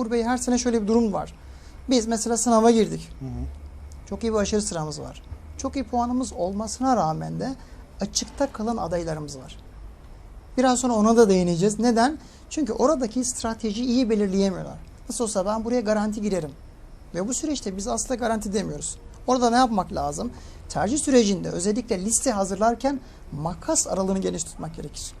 Uğur Bey her sene şöyle bir durum var. Biz mesela sınava girdik. Çok iyi bir başarı sıramız var. Çok iyi puanımız olmasına rağmen de açıkta kalan adaylarımız var. Biraz sonra ona da değineceğiz. Neden? Çünkü oradaki stratejiyi iyi belirleyemiyorlar. Nasıl olsa ben buraya garanti girerim. Ve bu süreçte biz aslında garanti demiyoruz. Orada ne yapmak lazım? Tercih sürecinde özellikle liste hazırlarken makas aralığını geniş tutmak gerekir.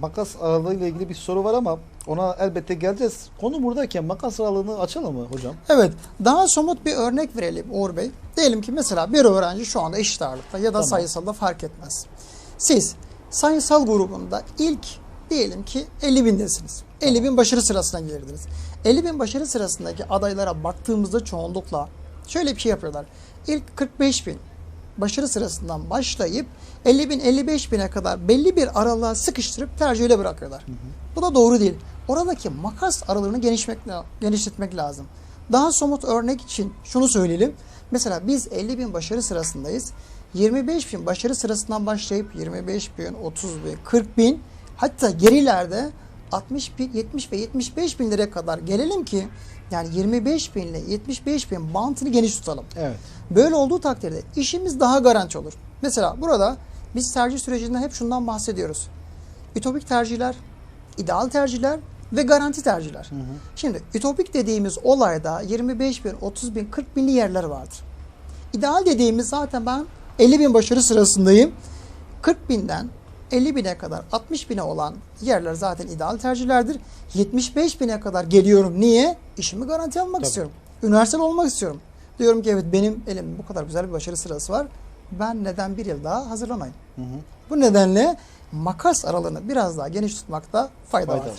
Makas aralığı ile ilgili bir soru var ama ona elbette geleceğiz. Konu buradayken makas aralığını açalım mı hocam? Evet, daha somut bir örnek verelim Uğur Bey. Diyelim ki mesela bir öğrenci şu anda eşit ağırlıkta ya da Tamam. sayısalda fark etmez. Siz sayısal grubunda ilk diyelim ki 50 bindesiniz. 50 bin başarı sırasına girdiniz. 50 bin başarı sırasındaki adaylara baktığımızda çoğunlukla şöyle bir şey yapıyorlar. İlk 45 bin başarı sırasından başlayıp 50 bin 55 bine kadar belli bir aralığa sıkıştırıp tercihle bırakıyorlar. Bu da doğru değil. Oradaki makas aralığını genişmek, genişletmek lazım. Daha somut örnek için şunu söyleyelim. Mesela biz 50 bin başarı sırasındayız. 25 bin başarı sırasından başlayıp 25 bin, 30 bin, 40 bin hatta gerilerde 60 bin, 70 ve 75 bin liraya kadar gelelim ki yani 25 bin ile 75 bin bantını geniş tutalım. Evet. Böyle olduğu takdirde işimiz daha garanti olur. Mesela burada biz tercih sürecinde hep şundan bahsediyoruz. Ütopik tercihler, ideal tercihler ve garanti tercihler. Şimdi ütopik dediğimiz olayda 25 bin, 30 bin, 40 binli yerler vardır. İdeal dediğimiz zaten ben 50 bin başarı sırasındayım. 40 binden 50 bine kadar 60 bine olan yerler zaten ideal tercihlerdir. 75 bine kadar geliyorum. Niye? İşimi garanti almak Tabii. istiyorum. Üniversiteli olmak istiyorum. Diyorum ki evet benim elimde bu kadar güzel bir başarı sırası var. Ben neden bir yıl daha hazırlamayayım? Bu nedenle makas aralığını biraz daha geniş tutmakta fayda, Fayda var. var.